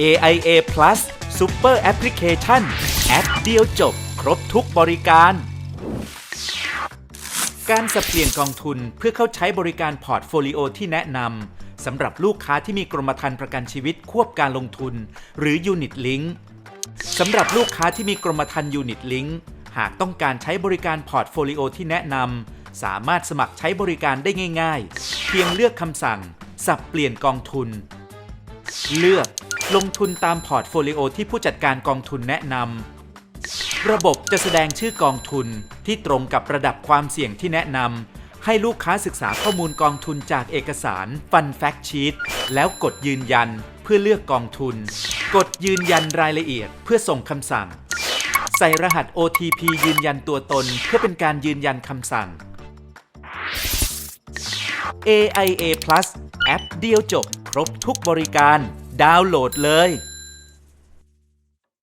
AIA Plus Super Application แอปเดียวจบครบทุกบริการ การสับเปลี่ยนกองทุนเพื่อเข้าใช้บริการพอร์ตโฟลิโอที่แนะนำสำหรับลูกค้าที่มีกรมธรรม์ประกันชีวิตควบการลงทุน หรือ Unit Link สำหรับลูกค้าที่มีกรมธรรม์ Unit Link หากต้องการใช้บริการพอร์ตโฟลิโอที่แนะนำสามารถสมัครใช้บริการได้ง่าย ๆ เพียงเลือกคำสั่ง สับเปลี่ยนกองทุน เลือก ลงทุนตามพอร์ตโฟลิโอที่ผู้จัดการกองทุนแนะนำ ระบบจะแสดงชื่อกองทุนที่ตรงกับระดับความเสี่ยงที่แนะนำ ให้ลูกค้าศึกษาข้อมูลกองทุนจากเอกสาร Fun Fact Sheet แล้วกดยืนยันเพื่อเลือกกองทุน กดยืนยันรายละเอียดเพื่อส่งคำสั่ง ใส่รหัส OTP ยืนยันตัวตน เพื่อเป็นการยืนยันคำสั่ง AIA Plus แอปเดียวจบครบทุกบริการ ดาวน์โหลดเลย